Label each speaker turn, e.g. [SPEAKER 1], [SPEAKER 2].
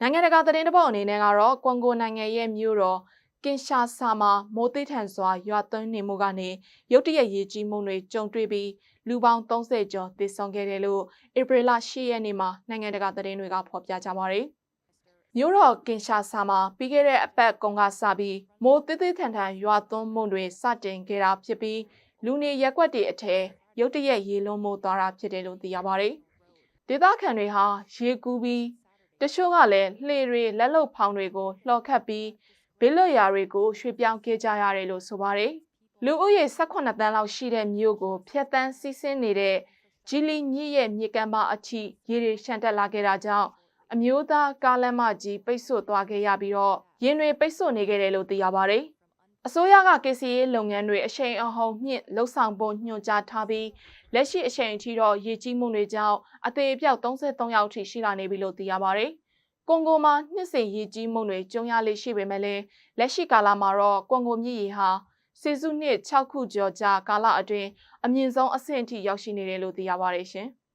[SPEAKER 1] နိုင်ငံတကာသတင်းတပုတ်အနေနဲ့ကတော့ကွန်ဂိုနိုင်ငံရဲ့မြို့တော်ကင်ရှာဆာမှာမိုးတိထန်စွာရွာသွန်းနေမှုကနေရုတ်တရက်ရေကြီးမှုတွေကြုံတွေ့ပြီးလူပေါင်း30ကျော်သေဆုံးခဲ့တယ်လို့ဧပြီလ10ရက်နေ့မှာနိုင်ငံတကာသတင်းတွေကဖော်ပြကြပါတယ်။မြို့တော်ကင်ရှာဆာမှာပြီးခဲ့တဲ့အပတ်ကုန်းကစပြီးမိုးတိတိထန်ထန်ရွာသွန်းမှုတွေစတင်ခဲ့တာဖြစ်ပြီးလူနေရက်ကွက်တွေအထက်ရုတ်တရက်ရေလွှမ်းမိုးသွားတာဖြစ်တယ်လို့သိရပါတယ်။ဒေသခံတွေဟာရေကူးပြီး တချို့ကလည်းလှေတွေလက်လုံဖောင်တွေကိုလှော်ခတ်ပြီးဘေးလွတ်ရာတွေကိုရွှေ့ပြောင်းခဲ့ကြရတယ်လို့ဆိုပါတယ်။လူဦးရေ18တန်းလောက်ရှိတဲ့မြို့ကိုဖျက်ဆီးစီးဆင်းနေတဲ့ဂျီလီမြစ်ရဲ့မြေကမ်းပါအထိရေတွေရှန်တက်လာခဲ့တာကြောင့်အမျိုးသားကားလမ်းမကြီးပိတ်ဆို့သွားခဲ့ရပြီးတော့ရင်တွေပိတ်ဆို့နေခဲ့တယ်လို့သိရပါတယ်။ အစိုးရက KCA လုပ်ငန်းတွေအရှိန်အဟုန်မြင့်လှုပ်ဆောင်ဖို့ညွှန်ကြားထားပြီးလက်ရှိအချိန်အထိတော့ရေကြီးမှုတွေကြောင့်အသေးအပြောက်33ယောက်ထိရှိလာနေပြီလို့သိရပါတယ်။ကွန်ဂိုမှာနှစ်စဉ်ရေကြီးမှုတွေကျုံရလေရှိပေမဲ့လည်းလက်ရှိကာလမှာတော့ကွန်ဂိုမြစ်ရေဟာစီစုနှစ်6ခုကျော်ကြာကာလအတွင်းအမြင့်ဆုံးအဆင့်အထိရောက်ရှိနေတယ်လို့သိရပါတယ်ရှင်။